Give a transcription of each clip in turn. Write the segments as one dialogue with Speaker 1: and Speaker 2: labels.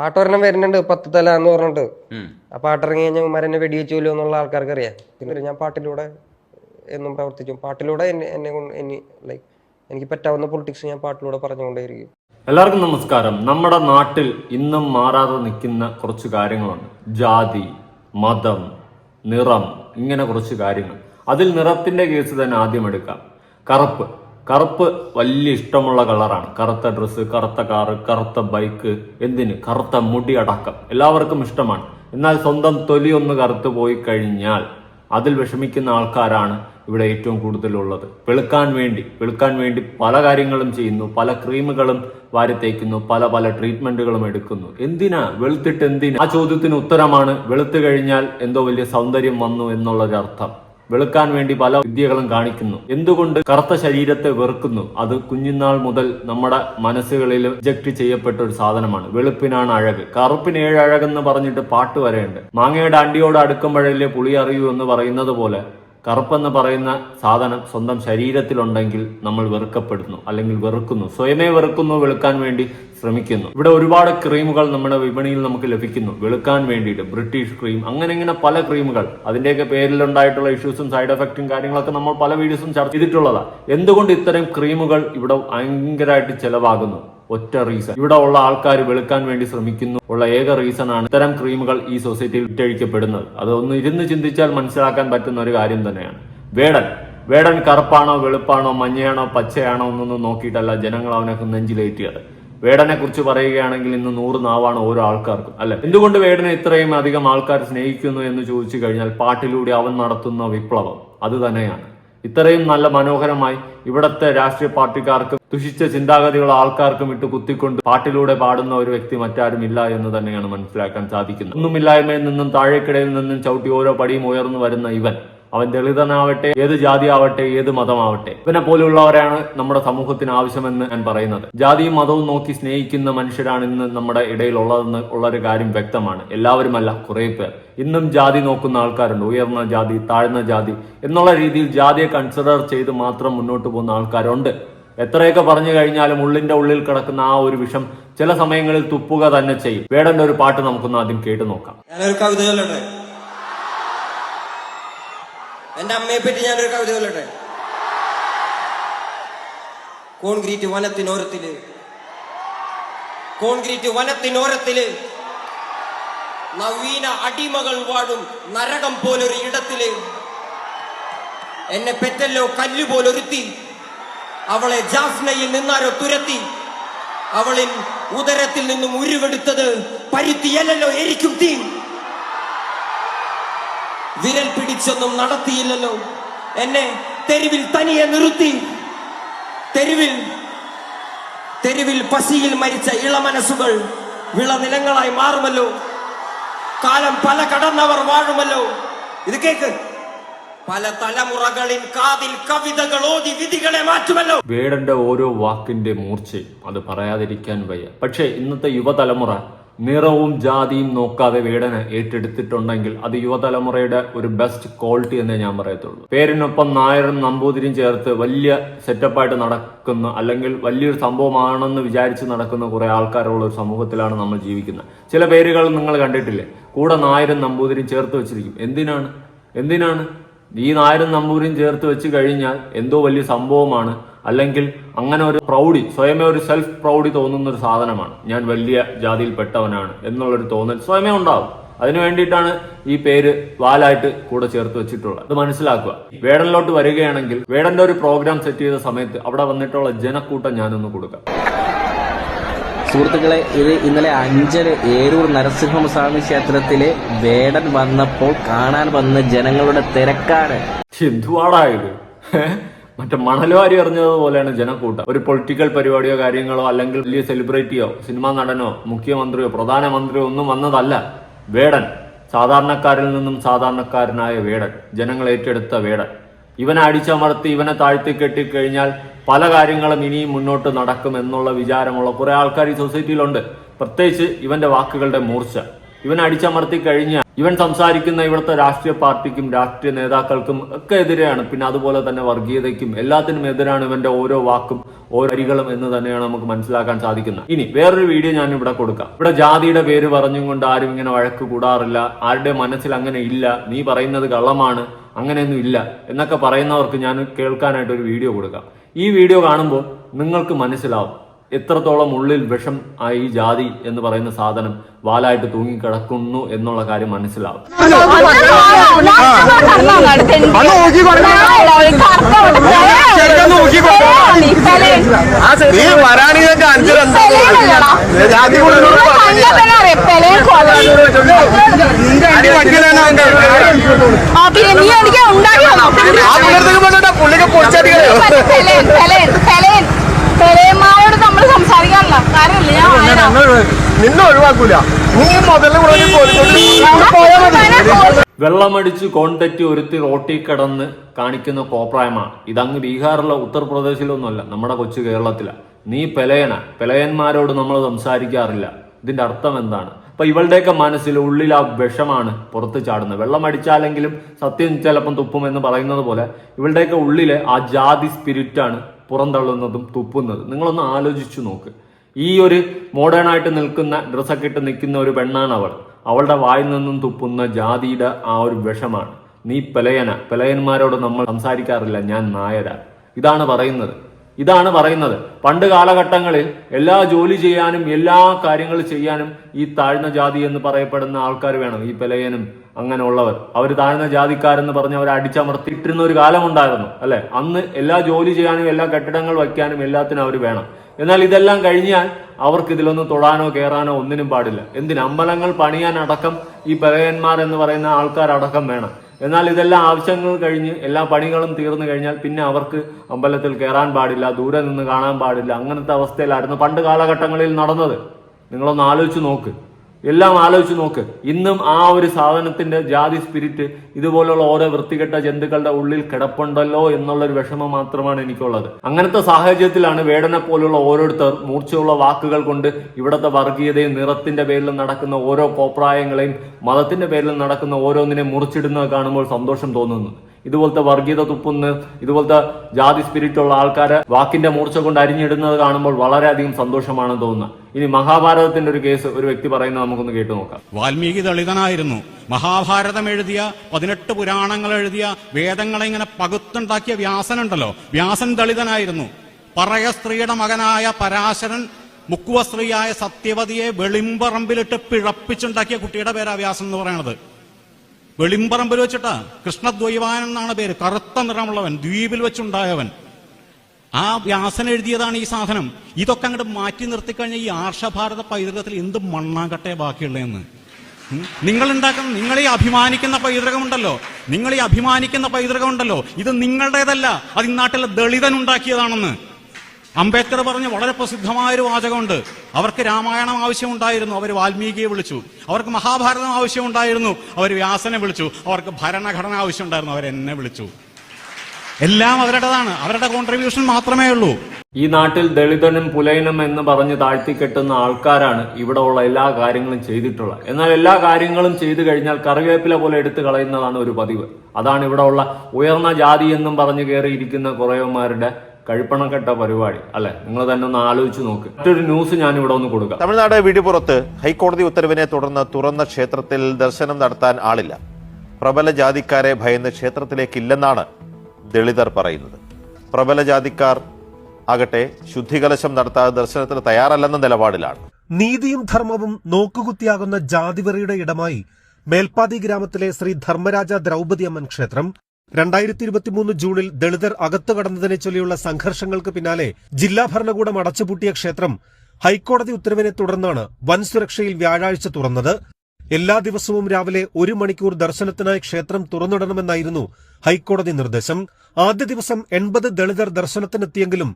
Speaker 1: പാട്ടൊരെണ്ണം വരുന്നുണ്ട് പത്ത് തല എന്ന് പറഞ്ഞിട്ട്. ആ പാട്ടിറങ്ങി കഴിഞ്ഞാൽ ഉമ്മാരെന്നെ വെടിവെച്ചുല്ലോ എന്നുള്ള ആൾക്കാർക്ക് അറിയാം പിന്നെ ഞാൻ പാട്ടിലൂടെ എന്നും പ്രവർത്തിച്ചു പാട്ടിലൂടെ എന്നെ എന്നെ ലൈക്ക് എനിക്ക് പറ്റാവുന്ന പൊളിറ്റിക്സ് ഞാൻ പാട്ടിലൂടെ പറഞ്ഞുകൊണ്ടേയിരിക്കും.
Speaker 2: എല്ലാവർക്കും നമസ്കാരം. നമ്മുടെ നാട്ടിൽ ഇന്നും മാറാതെ നിൽക്കുന്ന കുറച്ച് കാര്യങ്ങളുണ്ട്. ജാതി മതം നിറം ഇങ്ങനെ കുറച്ച് കാര്യങ്ങൾ. അതിൽ നിറത്തിന്റെ കേസ് തന്നെ ആദ്യം എടുക്കാം. കറുപ്പ്. കറുപ്പ് വലിയ ഇഷ്ടമുള്ള കളറാണ്. കറുത്ത ഡ്രസ്സ് കറുത്ത കാറ് കറുത്ത ബൈക്ക് എന്തിന്? കറുത്ത മുടി അടക്കം. എല്ലാവർക്കും ഇഷ്ടമാണ്. എന്നാൽ സ്വന്തം തൊലി ഒന്ന് കറുത്ത് പോയി കഴിഞ്ഞാൽ അതിൽ വിഷമിക്കുന്ന ആൾക്കാരാണ് ഇവിടെ ഏറ്റവും കൂടുതലുള്ളത്. വെളുക്കാൻ വേണ്ടി വെളുക്കാൻ വേണ്ടി പല കാര്യങ്ങളും ചെയ്യുന്നു പല ക്രീമുകളും വാരി തേക്കുന്നു പല പല ട്രീറ്റ്മെന്റുകളും എടുക്കുന്നു. എന്തിനാ? വെളുത്തിട്ട് എന്തിനാ? ആ ചോദ്യത്തിന് ഉത്തരമാണ് വെളുത്തു കഴിഞ്ഞാൽ എന്തോ വലിയ സൗന്ദര്യം വന്നു എന്നുള്ളൊരു അർത്ഥം വെളുക്കാൻ വേണ്ടി പല വിദ്യകളും കാണിക്കുന്നു. എന്തുകൊണ്ട് കറുത്ത ശരീരത്തെ വെറുക്കുന്നു? അത് കുഞ്ഞുനാൾ മുതൽ നമ്മുടെ മനസ്സുകളിൽ ഇജക്ട് ചെയ്യപ്പെട്ട ഒരു സാധനമാണ്. വെളുപ്പിനാണ് അഴക്. കറുപ്പിന് ഏഴഴകെന്ന് പറഞ്ഞിട്ട് പാട്ട് വരെയുണ്ട് മാങ്ങയുടെ അണ്ടിയോട് അടുക്കുമ്പോഴല്ലേ പുളി അറിയൂ എന്ന് പറയുന്നത് പോലെ കറുപ്പെന്ന് പറയുന്ന സാധനം സ്വന്തം ശരീരത്തിലുണ്ടെങ്കിൽ നമ്മൾ വെറുക്കപ്പെടുന്നു അല്ലെങ്കിൽ വെറുക്കുന്നു സ്വയമേ വെറുക്കുന്നു വെളുക്കാൻ വേണ്ടി ശ്രമിക്കുന്നു. ഇവിടെ ഒരുപാട് ക്രീമുകൾ നമ്മുടെ വിപണിയിൽ നമുക്ക് ലഭിക്കുന്നു വെളുക്കാൻ വേണ്ടിയിട്ട്. ബ്രിട്ടീഷ് ക്രീം അങ്ങനെ ഇങ്ങനെ പല ക്രീമുകൾ. അതിന്റെയൊക്കെ പേരിലുണ്ടായിട്ടുള്ള ഇഷ്യൂസും സൈഡ് എഫക്റ്റും കാര്യങ്ങളൊക്കെ നമ്മൾ പല വീഡിയോസും ചർച്ച ചെയ്തിട്ടുള്ളതാണ് എന്തുകൊണ്ട് ഇത്തരം ക്രീമുകൾ ഇവിടെ ഭയങ്കരമായിട്ട് ചെലവാകുന്നു? ഒറ്റ റീസൺ ഇവിടെ ഉള്ള ആൾക്കാർ വെളുക്കാൻ വേണ്ടി ശ്രമിക്കുന്നു. ഉള്ള ഏക റീസൺ ആണ് ഇത്തരം ക്രീമുകൾ ഈ സൊസൈറ്റിയിൽ വിറ്റഴിക്കപ്പെടുന്നത്. അതൊന്ന് ഇരുന്ന് ചിന്തിച്ചാൽ മനസ്സിലാക്കാൻ പറ്റുന്ന ഒരു കാര്യം തന്നെയാണ്. വേടൻ. വേടൻ കറുപ്പാണോ വെളുപ്പാണോ മഞ്ഞയാണോ പച്ചയാണോ എന്നൊന്നും നോക്കിയിട്ടല്ല ജനങ്ങൾ അവനെ നെഞ്ചിലേറ്റിയത്. വേടനെ കുറിച്ച് പറയുകയാണെങ്കിൽ ഇന്ന് നൂറ് നാവാണ് ഓരോ ആൾക്കാർക്കും അല്ലെ? എന്തുകൊണ്ട് വേടനെ ഇത്രയും അധികം ആൾക്കാർ സ്നേഹിക്കുന്നു എന്ന് ചോദിച്ചു കഴിഞ്ഞാൽ പാട്ടിലൂടെ അവൻ നടത്തുന്ന വിപ്ലവം. അത് തന്നെയാണ്. ഇത്രയും നല്ല മനോഹരമായി ഇവിടത്തെ രാഷ്ട്രീയ പാർട്ടിക്കാർക്ക് ദുഷിച്ച ചിന്താഗതിയുള്ള ആൾക്കാർക്കും ഇട്ട് കുത്തിക്കൊണ്ട് പാട്ടിലൂടെ പാടുന്ന ഒരു വ്യക്തി മറ്റാരും ഇല്ല എന്ന് തന്നെയാണ് മനസ്സിലാക്കാൻ സാധിക്കുന്നത്. ഒന്നുമില്ലായ്മയിൽ നിന്നും താഴേക്കിടയിൽ നിന്നും ചവിട്ടി ഓരോ പടിയും ഉയർന്നു വരുന്ന ഇവൻ. അവൻ ദളിതനാവട്ടെ ഏത് ജാതി ആവട്ടെ ഏത് മതമാവട്ടെ. ഇവനെ പോലെയുള്ളവരാണ് നമ്മുടെ സമൂഹത്തിന് ആവശ്യമെന്ന് ഞാൻ പറയുന്നത്. ജാതിയും മതവും നോക്കി സ്നേഹിക്കുന്ന മനുഷ്യരാണ് ഇന്ന് നമ്മുടെ ഇടയിൽ ഉള്ളതെന്ന് ഉള്ളൊരു കാര്യം വ്യക്തമാണ്. എല്ലാവരുമല്ല കുറെ പേർ. ഇന്നും ജാതി നോക്കുന്ന ആൾക്കാരുണ്ട്. ഉയർന്ന ജാതി താഴ്ന്ന ജാതി എന്നുള്ള രീതിയിൽ ജാതിയെ കൺസിഡർ ചെയ്ത് മാത്രം മുന്നോട്ട് പോകുന്ന ആൾക്കാരുണ്ട്. എത്രയൊക്കെ പറഞ്ഞു കഴിഞ്ഞാലും ഉള്ളിന്റെ ഉള്ളിൽ കിടക്കുന്ന ആ ഒരു വിഷം ചില സമയങ്ങളിൽ തുപ്പുക തന്നെ ചെയ്യും. വേടന്റെ ഒരു പാട്ട് നമുക്കൊന്ന് ആദ്യം കേട്ടു നോക്കാം.
Speaker 3: ഞാനൊരു കവിത എന്റെ അമ്മയെ പറ്റി ഞാനൊരു കവിത കൊല്ലട്ടെ കോൺക്രീറ്റ് വനത്തിനോരത്തിൽ. കോൺക്രീറ്റ് വനത്തിനോരത്തിൽ നവീന അടിമകൾ വാഴും നരകം പോലൊരു ഇടത്തിൽ. എന്നെ പെറ്റല്ലോ കല്ല് പോലൊരുത്തി. അവളെ ജാഫ്നയിൽ നിന്നാരോ തുരത്തി. അവളിൻ ഉദരത്തിൽ നിന്നും ഉരുവെടുത്തത് പരുത്തിയല്ലോ എരിക്കും തീ വിരൽ പിടിച്ചൊന്നും നടത്തിയില്ലല്ലോ. എന്നെ തെരുവിൽ തനിയെ നിർത്തി. തെരുവിൽ തെരുവിൽ പശിയിൽ മരിച്ച ഇളമനസ്സുകൾ വിളനിലങ്ങളായി മാറുമല്ലോ. കാലം പല കടന്നവർ വാഴുമല്ലോ. ഇത് കേക്ക്. പല തലമുറകളിൻ കാതിൽ കവിതകൾ ഓതി വിധികളെ മാറ്റുമല്ലോ.
Speaker 2: വേടന്റെ ഓരോ വാക്കിന്റെ മൂർച്ചയും അത് പറയാതിരിക്കാൻ വയ്യ. പക്ഷേ ഇന്നത്തെ യുവതലമുറ നിറവും ജാതിയും നോക്കാതെ വേടനെ ഏറ്റെടുത്തിട്ടുണ്ടെങ്കിൽ അത് യുവതലമുറയുടെ ഒരു ബെസ്റ്റ് ക്വാളിറ്റി എന്നേ ഞാൻ പറയത്തുള്ളൂ. പേരിനൊപ്പം നായരും നമ്പൂതിരിയും ചേർത്ത് വലിയ സെറ്റപ്പായിട്ട് നടക്കുന്ന അല്ലെങ്കിൽ വലിയൊരു സംഭവമാണെന്ന് വിചാരിച്ച് നടക്കുന്ന കുറെ ആൾക്കാരുള്ള ഒരു സമൂഹത്തിലാണ് നമ്മൾ ജീവിക്കുന്നത്. ചില പേരുകൾ നിങ്ങൾ കണ്ടിട്ടില്ലേ? കൂടെ നായരും നമ്പൂതിരിയും ചേർത്ത് വെച്ചിരിക്കും. എന്തിനാണ്? എന്തിനാണ്? ഈ നായരും നമ്പൂരിയും ചേർത്ത് വെച്ച് കഴിഞ്ഞാൽ എന്തോ വലിയ സംഭവമാണ്. അല്ലെങ്കിൽ അങ്ങനെ ഒരു പ്രൗഢി സ്വയമേ ഒരു സെൽഫ് പ്രൗഢി തോന്നുന്ന ഒരു സാധനമാണ്. ഞാൻ വലിയ ജാതിയിൽപ്പെട്ടവനാണ് എന്നുള്ളൊരു തോന്നൽ സ്വയമേ ഉണ്ടാവും. അതിനു വേണ്ടിയിട്ടാണ് ഈ പേര് വാലായിട്ട് കൂടെ ചേർത്ത് വെച്ചിട്ടുള്ളത്. അത് മനസ്സിലാക്കുക. വേടനിലോട്ട് വരികയാണെങ്കിൽ വേടന്റെ ഒരു പ്രോഗ്രാം സെറ്റ് ചെയ്ത സമയത്ത് അവിടെ വന്നിട്ടുള്ള ജനക്കൂട്ടം ഞാനൊന്ന് കൊടുക്കാം.
Speaker 4: സുഹൃത്തുക്കളെ ഇത് ഇന്നലെ അഞ്ചൽ ഏരൂർ നരസിംഹസ്വാമി ക്ഷേത്രത്തിലെ വേടൻ വന്നപ്പോൾ കാണാൻ വന്ന ജനങ്ങളുടെ തിരക്കാണ്.
Speaker 2: എന്തുവാടാ ഇത്? മറ്റേ മണലുവാരി എറിഞ്ഞതുപോലെയാണ് ജനക്കൂട്ടം. ഒരു പൊളിറ്റിക്കൽ പരിപാടിയോ കാര്യങ്ങളോ അല്ലെങ്കിൽ വലിയ സെലിബ്രിറ്റിയോ സിനിമാ നടനോ മുഖ്യമന്ത്രിയോ പ്രധാനമന്ത്രിയോ ഒന്നും വന്നതല്ല. വേടൻ. സാധാരണക്കാരിൽ നിന്നും സാധാരണക്കാരനായ വേടൻ. ജനങ്ങൾ ഏറ്റെടുത്ത വേടൻ. ഇവനെ അടിച്ചമർത്തി ഇവനെ താഴ്ത്തി കെട്ടിക്കഴിഞ്ഞാൽ പല കാര്യങ്ങളും ഇനിയും മുന്നോട്ട് നടക്കും എന്നുള്ള വിചാരമുള്ള കുറെ ആൾക്കാർ ഈ സൊസൈറ്റിയിലുണ്ട് പ്രത്യേകിച്ച് ഇവന്റെ വാക്കുകളുടെ മൂർച്ച. ഇവൻ അടിച്ചമർത്തി കഴിഞ്ഞാൽ ഇവൻ സംസാരിക്കുന്ന ഇവിടുത്തെ രാഷ്ട്രീയ പാർട്ടിക്കും രാഷ്ട്രീയ നേതാക്കൾക്കും ഒക്കെ എതിരെയാണ്. പിന്നെ അതുപോലെ തന്നെ വർഗീയതയ്ക്കും എല്ലാത്തിനും എതിരാണ് ഇവന്റെ ഓരോ വാക്കും ഓരോ അരികളും എന്ന് തന്നെയാണ് നമുക്ക് മനസ്സിലാക്കാൻ സാധിക്കുന്നത്. ഇനി വേറൊരു വീഡിയോ ഞാൻ ഇവിടെ കൊടുക്കാം. ഇവിടെ ജാതിയുടെ പേര് പറഞ്ഞുകൊണ്ട് ആരും ഇങ്ങനെ വഴക്ക് കൂടാറില്ല. ആരുടെ മനസ്സിൽ അങ്ങനെ ഇല്ല. നീ പറയുന്നത് കള്ളമാണ്. അങ്ങനെയൊന്നും ഇല്ല. എന്നൊക്കെ പറയുന്നവർക്ക് ഞാൻ കേൾക്കാനായിട്ട് ഒരു വീഡിയോ കൊടുക്കാം. ഈ വീഡിയോ കാണുമ്പോൾ നിങ്ങൾക്ക് മനസ്സിലാവും. എത്രത്തോളം ഉള്ളിൽ വിഷം ആയി ഈ ജാതി എന്ന് പറയുന്ന സാധനം വാലായിട്ട് തൂങ്ങി കിടക്കുന്നു എന്നുള്ള കാര്യം മനസ്സിലാവും
Speaker 5: പുള്ളിക്ക് പൊളിച്ചടിക്കലോ
Speaker 6: പെലേമായോട് നമ്മൾ സംസാരിക്കാറില്ല കാര്യമില്ല ഞാൻ ആരാ?
Speaker 5: നിന്നെ ഒഴിവാക്കൂല. നീ മുതലിന് കൂടെ
Speaker 2: വെള്ളമടിച്ച് കോൺതെറ്റി ഒരുത്തി റോട്ടി കടന്ന് കാണിക്കുന്ന കോപ്രായമാണ് ഇതങ്ങ് ബീഹാറിലോ ഉത്തർപ്രദേശിലൊന്നുമല്ല നമ്മുടെ കൊച്ചു കേരളത്തിലാണ് നീ പെലയന. പെലയന്മാരോട് നമ്മൾ സംസാരിക്കാറില്ല. ഇതിന്റെ അർത്ഥം എന്താണ്? അപ്പൊ ഇവളുടെയൊക്കെ മനസ്സിൽ ഉള്ളിൽ ആ വിഷമാണ് പുറത്ത് ചാടുന്നത്. വെള്ളം അടിച്ചാലെങ്കിലും സത്യം ചിലപ്പം തുപ്പും എന്ന് പറയുന്നത് പോലെ ഇവളുടെയൊക്കെ ഉള്ളിലെ ആ ജാതി സ്പിരിറ്റാണ് പുറന്തള്ളുന്നതും തുപ്പുന്നതും. നിങ്ങളൊന്ന് ആലോചിച്ചു നോക്ക്. ഈ ഒരു മോഡേൺ ആയിട്ട് നിൽക്കുന്ന ഡ്രസ്സൊക്കെ ഇട്ട് നിൽക്കുന്ന ഒരു പെണ്ണാണ് അവൾ അവളുടെ വായിൽ നിന്നും തുപ്പുന്ന ജാതിയുടെ ആ ഒരു വിഷമാണ്. നീ പെലയന. പെലയന്മാരോട് നമ്മൾ സംസാരിക്കാറില്ല. ഞാൻ നായര. ഇതാണ് പറയുന്നത്. ഇതാണ് പറയുന്നത്. പണ്ട് കാലഘട്ടങ്ങളിൽ എല്ലാ ജോലി ചെയ്യാനും എല്ലാ കാര്യങ്ങൾ ചെയ്യാനും ഈ താഴ്ന്ന ജാതി എന്ന് പറയപ്പെടുന്ന ആൾക്കാർ വേണം. ഈ പെലയനും അങ്ങനെയുള്ളവർ. അവർ താഴ്ന്ന ജാതിക്കാരെന്ന് പറഞ്ഞ് അവരെ അടിച്ചമർത്തിയിട്ടിരുന്ന ഒരു കാലമുണ്ടായിരുന്നു അല്ലെ? അന്ന് എല്ലാ ജോലി ചെയ്യാനും എല്ലാ കെട്ടിടങ്ങൾ വയ്ക്കാനും എല്ലാത്തിനും അവർ വേണം. എന്നാൽ ഇതെല്ലാം കഴിഞ്ഞാൽ അവർക്ക് ഇതിലൊന്നും തൊടാനോ കയറാനോ ഒന്നിനും പാടില്ല. എന്തിന്? അമ്പലങ്ങൾ പണിയാൻ അടക്കം ഈ പലയന്മാർ എന്ന് പറയുന്ന ആൾക്കാരടക്കം വേണം. എന്നാൽ ഇതെല്ലാം ആവശ്യങ്ങൾ കഴിഞ്ഞ് എല്ലാ പണികളും തീർന്നു കഴിഞ്ഞാൽ പിന്നെ അവർക്ക് അമ്പലത്തിൽ കയറാൻ പാടില്ല ദൂരെ നിന്ന് കാണാൻ പാടില്ല അങ്ങനത്തെ അവസ്ഥയിലായിരുന്നു പണ്ട് കാലഘട്ടങ്ങളിൽ നടന്നത്. നിങ്ങളൊന്ന് ആലോചിച്ച് നോക്ക്. എല്ലാം ആലോചിച്ച് നോക്ക്. ഇന്നും ആ ഒരു സാധനത്തിന്റെ ജാതി സ്പിരിറ്റ് ഇതുപോലുള്ള ഓരോ വൃത്തികെട്ട ജന്തുക്കളുടെ ഉള്ളിൽ കിടപ്പുണ്ടല്ലോ എന്നുള്ള ഒരു വിഷമം മാത്രമാണ് എനിക്കുള്ളത്. അങ്ങനത്തെ സാഹചര്യത്തിലാണ് വേടനെ പോലുള്ള ഓരോരുത്തർ മൂർച്ചയുള്ള വാക്കുകൾ കൊണ്ട് ഇവിടുത്തെ വർഗീയതയും നിറത്തിന്റെ പേരിൽ നടക്കുന്ന ഓരോ കോപ്രായങ്ങളെയും മതത്തിന്റെ പേരിൽ നടക്കുന്ന ഓരോന്നിനെ മുറിച്ചിടുന്നത് കാണുമ്പോൾ സന്തോഷം തോന്നുന്നു. ഇതുപോലത്തെ വർഗീയത തുപ്പുന്ന ഇതുപോലത്തെ ജാതി സ്പിരിറ്റ് ഉള്ള ആൾക്കാരെ വാക്കിന്റെ മൂർച്ച കൊണ്ട് അരിഞ്ഞിടുന്നത് കാണുമ്പോൾ വളരെയധികം സന്തോഷമാണ് തോന്നുന്നത് ഇനി മഹാഭാരതത്തിന്റെ ഒരു കേസ് ഒരു വ്യക്തി പറയുന്നത് നമുക്കൊന്ന് കേട്ടു നോക്കാം.
Speaker 7: വാൽമീകി ദളിതനായിരുന്നു. മഹാഭാരതം എഴുതിയ പതിനെട്ട് പുരാണങ്ങൾ എഴുതിയ വേദങ്ങളെ ഇങ്ങനെ പകുത്തുണ്ടാക്കിയ വ്യാസനുണ്ടല്ലോ. വ്യാസൻ ദളിതനായിരുന്നു. പറയ സ്ത്രീയുടെ മകനായ പരാശരൻ മുക്കുവ സ്ത്രീയായ സത്യവതിയെ വെളിമ്പറമ്പിലിട്ട് പിഴപ്പിച്ചുണ്ടാക്കിയ കുട്ടിയുടെ പേരാ വ്യാസം എന്ന് പറയുന്നത്. വെളിമ്പറമ്പിൽ വെച്ചിട്ടാ. കൃഷ്ണദ്വൈവാനൻ എന്നാണ് പേര്. കറുത്ത നിറമുള്ളവൻ ദ്വീപിൽ വെച്ചുണ്ടായവൻ. ആ വ്യാസൻ എഴുതിയതാണ് ഈ സാധനം. ഇതൊക്കെ അങ്ങോട്ട് മാറ്റി നിർത്തി കഴിഞ്ഞാൽ ഈ ആർഷഭാരത പൈതൃകത്തിൽ എന്ത് മണ്ണാകട്ടെ ബാക്കിയുള്ളതെന്ന്? നിങ്ങൾ ഉണ്ടാക്കുന്ന നിങ്ങൾ ഈ അഭിമാനിക്കുന്ന പൈതൃകമുണ്ടല്ലോ. നിങ്ങൾ ഈ അഭിമാനിക്കുന്ന പൈതൃകമുണ്ടല്ലോ. ഇത് നിങ്ങളുടേതല്ല. അത് ഈ നാട്ടിലെ ദളിതൻ ഉണ്ടാക്കിയതാണെന്ന്. അംബേദ്കർ പറഞ്ഞ വളരെ പ്രസിദ്ധമായ ഒരു വാചകമുണ്ട്. അവർക്ക് രാമായണം ആവശ്യമുണ്ടായിരുന്നു. അവർ വാൽമീകിയെ വിളിച്ചു. അവർക്ക് മഹാഭാരതം ആവശ്യമുണ്ടായിരുന്നു. അവർ വ്യാസനെ വിളിച്ചു. അവർക്ക് ഭരണഘടന ആവശ്യമുണ്ടായിരുന്നു. എന്നെ വിളിച്ചു. എല്ലാം അവരുടേതാണ്. അവരുടെ കോൺട്രിബ്യൂഷൻ മാത്രമേ ഉള്ളൂ.
Speaker 2: ഈ നാട്ടിൽ ദളിതനും പുലയനും എന്ന് പറഞ്ഞ് താഴ്ത്തി കെട്ടുന്ന ആൾക്കാരാണ് ഇവിടെ ഉള്ള എല്ലാ കാര്യങ്ങളും ചെയ്തിട്ടുള്ളത്. എന്നാൽ എല്ലാ കാര്യങ്ങളും ചെയ്തു കഴിഞ്ഞാൽ കറിവേപ്പില പോലെ എടുത്തു കളയുന്നതാണ് ഒരു പതിവ്. അതാണ് ഇവിടെ ഉള്ള ഉയർന്ന ജാതി എന്നും പറഞ്ഞു കയറിയിരിക്കുന്ന കുറേമാരുടെ കഴിപ്പണക്കെട്ട പരിപാടി അല്ലെ? നിങ്ങൾ തന്നെ ഒന്ന് ആലോചിച്ച് നോക്ക്. മറ്റൊരു ന്യൂസ് ഞാൻ ഇവിടെ ഒന്ന് കൊടുക്കാം.
Speaker 5: തമിഴ്നാട് വിടിപ്പുറത്ത് ഹൈക്കോടതി ഉത്തരവിനെ തുടർന്ന് തുറന്ന ക്ഷേത്രത്തിൽ ദർശനം നടത്താൻ ആളില്ല. പ്രബല ജാതിക്കാരെ ഭയന്ന് ക്ഷേത്രത്തിലേക്കില്ലെന്നാണ് ദളിതർ പറയുന്നത്. പ്രബല ജാതിക്കാർ ആകട്ടെ ശുദ്ധികലശം നടത്താതെ ദർശനത്തിന് തയ്യാറല്ലെന്ന നിലപാടിലാണ്.
Speaker 8: നീതിയും ധർമ്മവും നോക്കുകുത്തിയാകുന്ന ജാതിവെറിയുടെ ഇടമായി മേൽപ്പാതി ഗ്രാമത്തിലെ ശ്രീ ധർമ്മരാജ ദ്രൗപതി അമ്മൻ ക്ഷേത്രം രണ്ടായിരത്തി ഇരുപത്തിമൂന്ന് ജൂണിൽ ദളിതർ അകത്തു കടന്നതിനെ ചൊല്ലിയുള്ള സംഘർഷങ്ങൾക്ക് പിന്നാലെ ജില്ലാ ഭരണകൂടം അടച്ചുപൂട്ടിയ ക്ഷേത്രം ഹൈക്കോടതി ഉത്തരവിനെ തുടർന്നാണ് വൻ സുരക്ഷയിൽ വ്യാഴാഴ്ച തുറന്നത്. എല്ലാ ദിവസവും രാവിലെ ഒരു മണിക്കൂർ ദർശനത്തിനായി ക്ഷേത്രം തുറന്നിടണമെന്നായിരുന്നു ഹൈക്കോടതി നിർദ്ദേശം. ആദ്യ ദിവസം എൺപത് ദളിതർ ദർശനത്തിനെത്തിയെങ്കിലും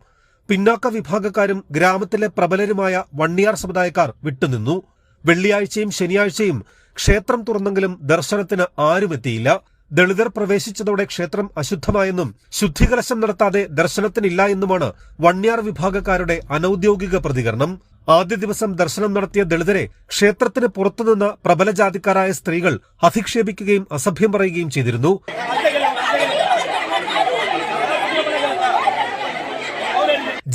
Speaker 8: പിന്നാക്ക വിഭാഗക്കാരും ഗ്രാമത്തിലെ പ്രബലരുമായ വണ്ണിയാർ സമുദായക്കാർ വിട്ടുനിന്നു. വെള്ളിയാഴ്ചയും ശനിയാഴ്ചയും ക്ഷേത്രം തുറന്നെങ്കിലും ദർശനത്തിന് ആരുമെത്തിയില്ല. ദളിതർ പ്രവേശിച്ചതോടെ ക്ഷേത്രം അശുദ്ധമായെന്നും ശുദ്ധികലശം നടത്താതെ ദർശനത്തിനില്ല എന്നുമാണ് വണ്യാർ വിഭാഗക്കാരുടെ അനൌദ്യോഗിക പ്രതികരണം. ആദ്യ ദിവസം ദർശനം നടത്തിയ ദളിതരെ ക്ഷേത്രത്തിന് പുറത്തുനിന്ന് പ്രബല ജാതിക്കാരായ സ്ത്രീകൾ അധിക്ഷേപിക്കുകയും അസഭ്യം പറയുകയും ചെയ്തിരുന്നു.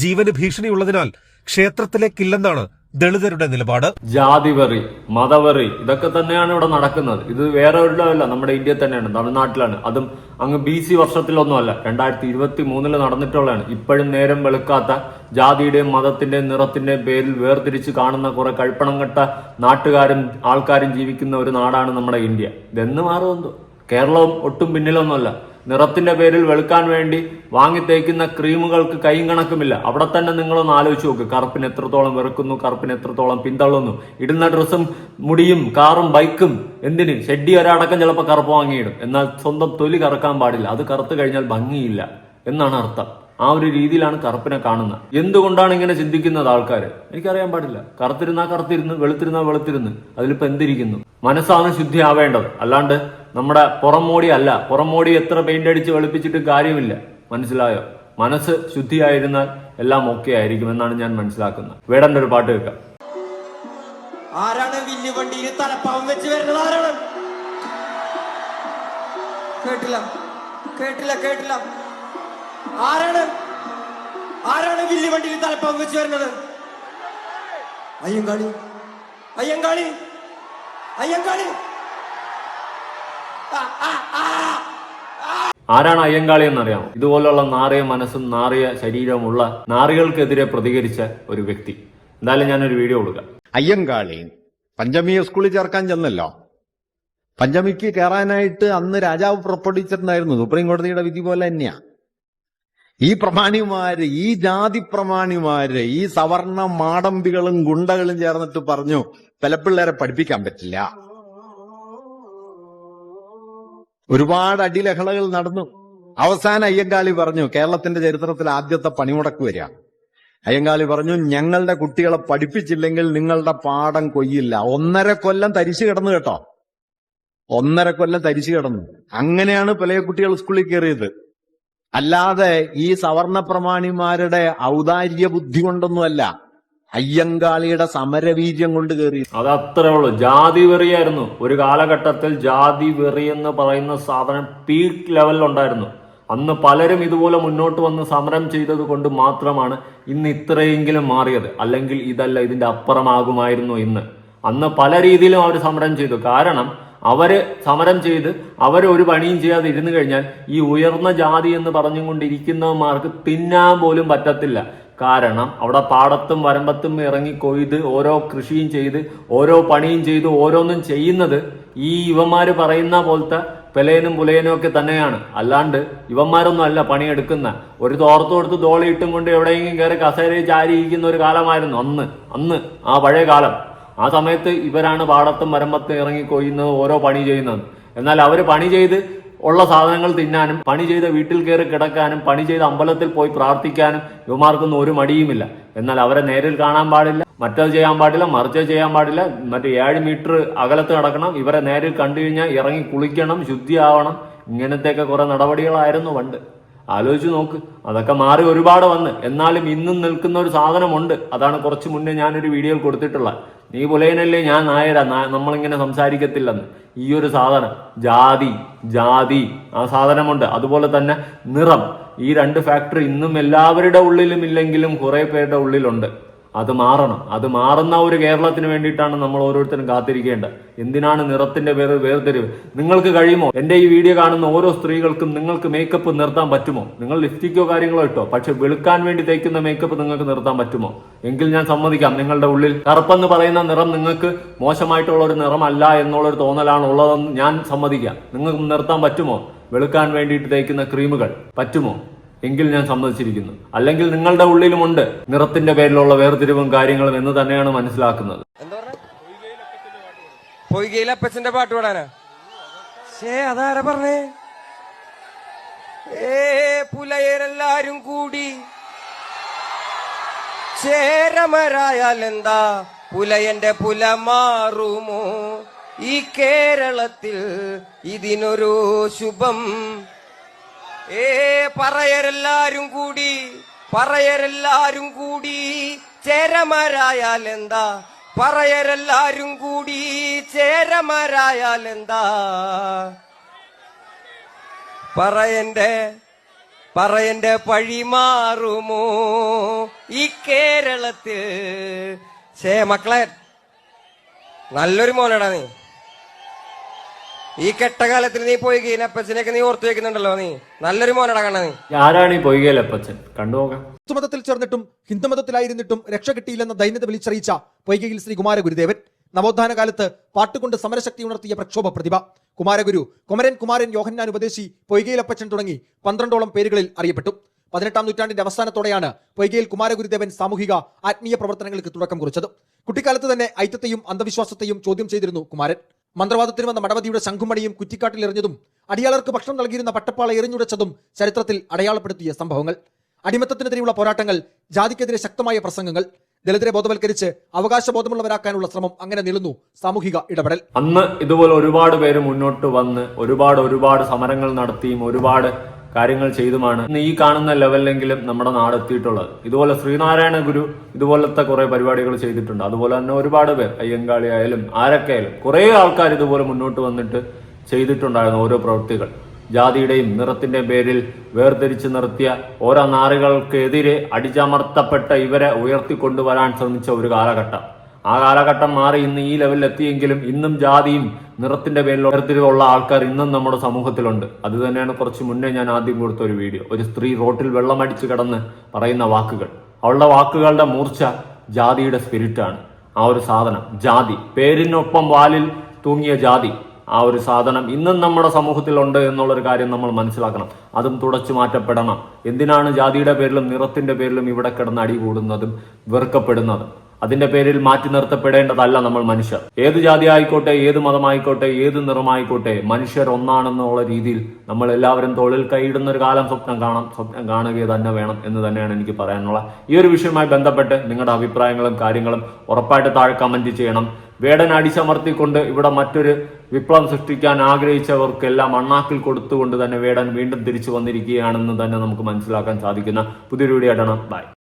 Speaker 8: ജീവന് ഭീഷണിയുള്ളതിനാൽ ക്ഷേത്രത്തിലേക്കില്ലെന്നാണ് ദളിതരുടെ നിലപാട്.
Speaker 2: ജാതിവെറി മതവെറി ഇതൊക്കെ തന്നെയാണ് ഇവിടെ നടക്കുന്നത്. ഇത് വേറെ ഒരിടമല്ല നമ്മുടെ ഇന്ത്യയിൽ തന്നെയാണ് തമിഴ്നാട്ടിലാണ്. അതും അങ്ങ് ബി സി വർഷത്തിലൊന്നുമല്ല രണ്ടായിരത്തി ഇരുപത്തി മൂന്നിൽ നടന്നിട്ടുള്ളതാണ്. ഇപ്പോഴും നേരം വെളുക്കാത്ത ജാതിയുടെയും മതത്തിന്റെയും നിറത്തിന്റെയും പേരിൽ വേർതിരിച്ച് കാണുന്ന കുറെ കഴുപ്പണം കെട്ട നാട്ടുകാരും ആൾക്കാരും ജീവിക്കുന്ന ഒരു നാടാണ് നമ്മുടെ ഇന്ത്യ. ഇതെന്ന് മാറുമെന്തോ? കേരളവും ഒട്ടും പിന്നിലൊന്നുമല്ല. നിറത്തിന്റെ പേരിൽ വെളുക്കാൻ വേണ്ടി വാങ്ങി തേക്കുന്ന ക്രീമുകൾക്ക് കൈയും കണക്കുമില്ല. അവിടെ തന്നെ നിങ്ങളൊന്ന് ആലോചിച്ച് നോക്ക്. കറുപ്പിന് എത്രത്തോളം വെറുക്കുന്നു കറുപ്പിന് എത്രത്തോളം പിന്തള്ളുന്നു. ഇടുന്ന ഡ്രസ്സും മുടിയും കാറും ബൈക്കും എന്തിന്? ഷെഡി ഒരടക്കം ചിലപ്പോൾ കറുപ്പ് വാങ്ങിയിടും. എന്നാൽ സ്വന്തം തൊലി കറക്കാൻ പാടില്ല. അത് കറുത്ത് കഴിഞ്ഞാൽ ഭംഗിയില്ല എന്നാണ് അർത്ഥം. ആ ഒരു രീതിയിലാണ് കറുപ്പിനെ കാണുന്നത്. എന്തുകൊണ്ടാണ് ഇങ്ങനെ ചിന്തിക്കുന്നത് ആൾക്കാർ എനിക്കറിയാൻ പാടില്ല. കറുത്തിരുന്നാ കറുത്തിരുന്ന് വെളുത്തിരുന്നാ വെളുത്തിരുന്ന്. അതിലിപ്പോ എന്തിരിക്കുന്നു? മനസ്സാണ് ശുദ്ധി ആവേണ്ടത് അല്ലാണ്ട് നമ്മുടെ പുറംമോടി അല്ല പുറംമോടി എത്ര പെയിന്റ് അടിച്ച് വെളുപ്പിച്ചിട്ട് കാര്യമില്ല. മനസ്സിലായോ? മനസ്സ് ശുദ്ധിയായിരുന്നാൽ എല്ലാം ഓക്കെ ആയിരിക്കും എന്നാണ് ഞാൻ മനസ്സിലാക്കുന്നത്. വേടന്റെ ഒരു പാട്ട് കേൾക്കാം.
Speaker 3: ആരാണ് വില്ല് വണ്ടിയിൽ തലപ്പാവം വെച്ച് വരുന്നത്? ആരാണ്? കേട്ടില്ല. കേട്ടില്ല കേട്ടില്ല. ആരാണ്? ആരാണ് വില്ല് വണ്ടിയിൽ തലപ്പാവം വെച്ച് വരുന്നത്? അയ്യങ്കാളി. അയ്യങ്കാളി. അയ്യങ്കാളി.
Speaker 2: ആരാണ് അയ്യങ്കാളി എന്നറിയാം ഇതുപോലുള്ള നാറിയ മനസ്സും നാറിയ ശരീരവുമുള്ള നാറികൾക്കെതിരെ പ്രതികരിച്ച ഒരു വ്യക്തി. എന്തായാലും ഞാനൊരു വീഡിയോ കൊടുക്കാം.
Speaker 9: അയ്യങ്കാളി പഞ്ചമി സ്കൂളിൽ ചേർക്കാൻ ചെന്നല്ലോ. പഞ്ചമിക്ക് കയറാനായിട്ട് അന്ന് രാജാവ് പുറപ്പെടുവിച്ചിട്ടുണ്ടായിരുന്നു സുപ്രീം കോടതിയുടെ വിധി പോലെ തന്നെയാ. ഈ പ്രമാണിമാര് ഈ ജാതി പ്രമാണിമാര് ഈ സവർണ മാടമ്പികളും ഗുണ്ടകളും ചേർന്നിട്ട് പറഞ്ഞു പെലപ്പിള്ളേരെ പഠിപ്പിക്കാൻ പറ്റില്ല. ഒരുപാട് അടിലഹളകൾ നടന്നു. അവസാന അയ്യങ്കാളി പറഞ്ഞു കേരളത്തിന്റെ ചരിത്രത്തിൽ ആദ്യത്തെ പണിമുടക്ക് വരിക അയ്യങ്കാളി പറഞ്ഞു ഞങ്ങളുടെ കുട്ടികളെ പഠിപ്പിച്ചില്ലെങ്കിൽ നിങ്ങളുടെ പാഠം കൊയ്യില്ല. ഒന്നര കൊല്ലം തരിച്ചു കിടന്നു കേട്ടോ. ഒന്നര കൊല്ലം തരിച്ചു കിടന്നു. അങ്ങനെയാണ് പല കുട്ടികൾ സ്കൂളിൽ കയറിയത്. അല്ലാതെ ഈ സവർണ പ്രമാണിമാരുടെ ഔദാര്യ ബുദ്ധി കൊണ്ടൊന്നുമല്ല. അയ്യങ്കാളിയുടെ സമരവീര്യം കൊണ്ട് കയറി
Speaker 2: അത് അത്രേ ഉള്ളൂ. ജാതി വെറിയായിരുന്നു. ഒരു കാലഘട്ടത്തിൽ ജാതി വെറി എന്ന് പറയുന്ന സാധനം പീക്ക് ലെവലിൽ ഉണ്ടായിരുന്നു. അന്ന് പലരും ഇതുപോലെ മുന്നോട്ട് വന്ന് സമരം ചെയ്തത് കൊണ്ട് മാത്രമാണ് ഇന്ന് ഇത്രയെങ്കിലും മാറിയത്. അല്ലെങ്കിൽ ഇതല്ല ഇതിന്റെ അപ്പുറമാകുമായിരുന്നു ഇന്ന്. അന്ന് പല രീതിയിലും അവർ സമരം ചെയ്തു. കാരണം അവർ സമരം ചെയ്ത് അവർ ഒരു പണിയും ചെയ്യാതെ ഇരുന്നു കഴിഞ്ഞാൽ ഈ ഉയർന്ന ജാതി എന്ന് പറഞ്ഞുകൊണ്ടിരിക്കുന്നവന്മാർക്ക് തിന്നാൻ പോലും പറ്റത്തില്ല. കാരണം അവിടെ പാടത്തും വരമ്പത്തും ഇറങ്ങി കൊയ്ത് ഓരോ കൃഷിയും ചെയ്ത് ഓരോ പണിയും ചെയ്ത് ഓരോന്നും ചെയ്യുന്നത് ഈ ഇവന്മാര് പറയുന്ന പോലത്തെ പെലേനും പുലയനും ഒക്കെ തന്നെയാണ്. അല്ലാണ്ട് ഇവന്മാരൊന്നും അല്ല പണിയെടുക്കുന്ന. ഒരു തോർത്തു കൊടുത്ത് കൊണ്ട് എവിടെയെങ്കിലും കയറി കസേരയിൽ ചാരിയിരിക്കുന്ന ഒരു കാലമായിരുന്നു അന്ന്. അന്ന് ആ പഴയ കാലം. ആ സമയത്ത് ഇവരാണ് പാടത്തും വരമ്പത്തും ഇറങ്ങി കൊയ്യുന്നത് ഓരോ പണി ചെയ്യുന്നത്. എന്നാൽ അവർ പണി ചെയ്ത് ഉള്ള സാധനങ്ങൾ തിന്നാനും പണി ചെയ്ത വീട്ടിൽ കയറി കിടക്കാനും പണി ചെയ്ത അമ്പലത്തിൽ പോയി പ്രാർത്ഥിക്കാനും ഇവമാർക്കൊന്നും ഒരു മടിയുമില്ല. എന്നാൽ അവരെ നേരിൽ കാണാൻ പാടില്ല മറ്റത് ചെയ്യാൻ പാടില്ല മറിച്ചത് ചെയ്യാൻ പാടില്ല മറ്റേ ഏഴ് മീറ്റർ അകലത്ത് കിടക്കണം ഇവരെ നേരിൽ കണ്ടു കഴിഞ്ഞാൽ ഇറങ്ങി കുളിക്കണം ശുദ്ധിയാവണം ഇങ്ങനത്തെയൊക്കെ കുറെ നടപടികളായിരുന്നു പണ്ട്. ആലോചിച്ച് നോക്ക് അതൊക്കെ മാറി ഒരുപാട് വന്ന് എന്നാലും ഇന്നും നിൽക്കുന്ന ഒരു സാധനമുണ്ട്. അതാണ് കുറച്ച് മുന്നേ ഞാനൊരു വീഡിയോയിൽ കൊടുത്തിട്ടുള്ള നീ പുലയനല്ലേ ഞാൻ നായരാ. നമ്മളിങ്ങനെ സംസാരിക്കത്തില്ലെന്ന്. ഈ ഒരു സാധനം ജാതി ജാതി ആ സാധനമുണ്ട്. അതുപോലെ തന്നെ നിറം. ഈ രണ്ട് ഫാക്ടർ ഇന്നും എല്ലാവരുടെ ഉള്ളിലും ഇല്ലെങ്കിലും കുറെ പേരുടെ ഉള്ളിലുണ്ട്. അത് മാറണം. അത് മാറുന്ന ഒരു കേരളത്തിന് വേണ്ടിയിട്ടാണ് നമ്മൾ ഓരോരുത്തരും കാത്തിരിക്കേണ്ടത്. എന്തിനാണ് നിറത്തിന്റെ പേര് വേർതിരിവ്? നിങ്ങൾക്ക് കഴിയുമോ? എന്റെ ഈ വീഡിയോ കാണുന്ന ഓരോ സ്ത്രീകൾക്കും നിങ്ങൾക്ക് മേക്കപ്പ് നിർത്താൻ പറ്റുമോ? നിങ്ങൾ ലിപ്സ്റ്റിക്കോ കാര്യങ്ങളോ ഇട്ടോ? പക്ഷെ വെളുക്കാൻ വേണ്ടി തേക്കുന്ന മേക്കപ്പ് നിങ്ങൾക്ക് നിർത്താൻ പറ്റുമോ? എങ്കിൽ ഞാൻ സമ്മതിക്കാം. നിങ്ങളുടെ ഉള്ളിൽ കറുപ്പെന്ന് പറയുന്ന നിറം നിങ്ങൾക്ക് മോശമായിട്ടുള്ള ഒരു നിറമല്ല എന്നുള്ളൊരു തോന്നലാണ് ഉള്ളതെന്ന് ഞാൻ സമ്മതിക്കാം. നിങ്ങൾക്ക് നിർത്താൻ പറ്റുമോ? വെളുക്കാൻ വേണ്ടിയിട്ട് തേക്കുന്ന ക്രീമുകൾ പറ്റുമോ? എങ്കിൽ ഞാൻ സമ്മതിച്ചിരിക്കുന്നു. അല്ലെങ്കിൽ നിങ്ങളുടെ ഉള്ളിലുമുണ്ട് നിറത്തിന്റെ പേരിലുള്ള വേർതിരിവും കാര്യങ്ങളും എന്ന് തന്നെയാണ് മനസ്സിലാക്കുന്നത്.
Speaker 1: പൊയ്കയിൽ അപ്പച്ചന്റെ പാട്ട് പാടാനാ? പറഞ്ഞേ? ഏ പുലയരെല്ലാരും കൂടി. ചേരമരായാൽ എന്താ? പുലയന്റെ പുല മാറുമോ? ഈ കേരളത്തിൽ ഇതിനൊരു ശുഭം ഏ പറയരെല്ലാരും കൂടി പറയരെല്ലാരും കൂടി ചേരമാരായാൽ എന്താ പറയരെല്ലാരും കൂടി ചേരമാരായാൽ എന്താ പറയന്റെ പറയന്റെ പഴി മാറുമോ ഈ കേരളത്തിൽ? ചേ മക്കളെ നല്ലൊരു മോനടാ നീ. ഈ കെട്ടകാലത്തിൽ നീ പോയി ഗീനപ്പച്ചനെയൊക്കെ നീ ഓർത്തു വെക്കുന്നുണ്ടല്ലോ നീ. നല്ലൊരു മോനടാ കണ്ണ നീ.
Speaker 2: ആരാണ് ഈ പൊയ്കയിലപ്പച്ചൻ കണ്ടുപോകാം
Speaker 10: ഹിന്ദുമതത്തിൽ ചേർന്നിട്ടും ഹിന്ദുമതത്തിലായിരുന്നിട്ടും രക്ഷ കിട്ടിയില്ലെന്ന ദൈന്യത വിളിച്ചറിയിച്ച പൊയ്കയിൽ ശ്രീ കുമാരഗുരുദേവൻ നവോത്ഥാന കാലത്ത് പാട്ടുകൊണ്ട് സമരശക്തി ഉണർത്തിയ പ്രക്ഷോഭ പ്രതിഭ. കുമാരഗുരു കുമരൻ കുമാരൻ യോഹന്നാൻ ഉപദേശി പൊയ്കയിലപ്പച്ചൻ തുടങ്ങി പന്ത്രണ്ടോളം പേരുകളിൽ അറിയപ്പെട്ടു. പതിനെട്ടാം നൂറ്റാണ്ടിന്റെ അവസാനത്തോടെയാണ് പൊയ്കയിൽ കുമാരഗുരുദേവൻ സാമൂഹിക ആത്മീയ പ്രവർത്തനങ്ങൾക്ക് തുടക്കം കുറിച്ചത്. കുട്ടിക്കാലത്ത് തന്നെ ഐത്യത്തെയും അന്ധവിശ്വാസത്തെയും ചോദ്യം ചെയ്തിരുന്നു കുമാരൻ. മന്ത്രവാദത്തിന് വന്ന മടവതിയുടെ ശംഖുമണിയും കുറ്റിക്കാട്ടിൽ എറിഞ്ഞതും അടിയാളർക്ക് ഭക്ഷണം നൽകിയിരുന്ന പട്ടപ്പാള എറിഞ്ഞുടച്ചതും ചരിത്രത്തിൽ അടയാളപ്പെടുത്തിയ സംഭവങ്ങൾ. അടിമത്തത്തിനെതിരെയുള്ള പോരാട്ടങ്ങൾ ജാതിക്കെതിരെ ശക്തമായ പ്രസംഗങ്ങൾ ദളിതരെ ബോധവൽക്കരിച്ച് അവകാശ ബോധമുള്ളവരാക്കാനുള്ള ശ്രമം അങ്ങനെ നീളുന്നു സാമൂഹിക ഇടപെടൽ.
Speaker 2: അന്ന് ഇതുപോലെ ഒരുപാട് പേര് മുന്നോട്ട് വന്ന് ഒരുപാട് ഒരുപാട് സമരങ്ങൾ നടത്തിയും ഒരുപാട് കാര്യങ്ങൾ ചെയ്തുമാണ്. ഇന്ന് ഈ കാണുന്ന ലെവലിലെങ്കിലും നമ്മുടെ നാട് എത്തിയിട്ടുള്ളത്. ഇതുപോലെ ശ്രീനാരായണ ഗുരു ഇതുപോലത്തെ കുറെ പരിപാടികൾ ചെയ്തിട്ടുണ്ട്. അതുപോലെ തന്നെ ഒരുപാട് പേർ അയ്യങ്കാളി ആയാലും ആരൊക്കെ ആയാലും കുറെ ആൾക്കാർ ഇതുപോലെ മുന്നോട്ട് വന്നിട്ട് ചെയ്തിട്ടുണ്ടായിരുന്നു ഓരോ പ്രവൃത്തികൾ. ജാതിയുടെയും നിറത്തിന്റെയും പേരിൽ വേർതിരിച്ച് നിർത്തിയ ഓരോ നാറികൾക്കെതിരെ അടിച്ചമർത്തപ്പെട്ട ഇവരെ ഉയർത്തിക്കൊണ്ടുവരാൻ ശ്രമിച്ച ഒരു കാലഘട്ടം. ആ കാലഘട്ടം മാറി ഇന്ന് ഈ ലെവലിൽ എത്തിയെങ്കിലും ഇന്നും ജാതിയും നിറത്തിന്റെ പേരിൽ ഉയർത്തിലുള്ള ആൾക്കാർ ഇന്നും നമ്മുടെ സമൂഹത്തിലുണ്ട്. അത് തന്നെയാണ് കുറച്ച് മുന്നേ ഞാൻ ആദ്യം കൊടുത്ത ഒരു വീഡിയോ. ഒരു സ്ത്രീ റോട്ടിൽ വെള്ളമടിച്ച് കിടന്ന് പറയുന്ന വാക്കുകൾ. അവളുടെ വാക്കുകളുടെ മൂർച്ച ജാതിയുടെ സ്പിരിറ്റാണ്. ആ ഒരു സാധനം ജാതി. പേരിനൊപ്പം വാലിൽ തൂങ്ങിയ ജാതി. ആ ഒരു സാധനം ഇന്നും നമ്മുടെ സമൂഹത്തിലുണ്ട് എന്നുള്ളൊരു കാര്യം നമ്മൾ മനസ്സിലാക്കണം. അതും തുടച്ചു മാറ്റപ്പെടണം. എന്തിനാണ് ജാതിയുടെ പേരിലും നിറത്തിന്റെ പേരിലും ഇവിടെ കിടന്ന് അടി കൂടുന്നതും വെറുക്കപ്പെടുന്നതും? അതിന്റെ പേരിൽ മാറ്റി നിർത്തപ്പെടേണ്ടതല്ല നമ്മൾ മനുഷ്യർ. ഏത് ജാതി ആയിക്കോട്ടെ ഏത് മതമായിക്കോട്ടെ ഏത് നിറമായിക്കോട്ടെ മനുഷ്യർ ഒന്നാണെന്നുള്ള രീതിയിൽ നമ്മൾ എല്ലാവരും തൊഴിൽ കൈയിടുന്ന ഒരു കാലം സ്വപ്നം കാണാം സ്വപ്നം കാണുക തന്നെ വേണം എന്ന് തന്നെയാണ് എനിക്ക് പറയാനുള്ള ഈ ഒരു വിഷയവുമായി ബന്ധപ്പെട്ട് നിങ്ങളുടെ അഭിപ്രായങ്ങളും കാര്യങ്ങളും ഉറപ്പായിട്ട് താഴെ കമന്റ് ചെയ്യണം. വേടൻ അടിച്ചമർത്തിക്കൊണ്ട് ഇവിടെ മറ്റൊരു വിപ്ലവം സൃഷ്ടിക്കാൻ ആഗ്രഹിച്ചവർക്കെല്ലാം അണ്ണാക്കിൽ കൊടുത്തുകൊണ്ട് തന്നെ വേടൻ വീണ്ടും തിരിച്ചു വന്നിരിക്കുകയാണെന്ന് തന്നെ നമുക്ക് മനസ്സിലാക്കാൻ സാധിക്കുന്ന പുതിയൊരു വീഡിയോ ആയിട്ടാണ്. ബൈ.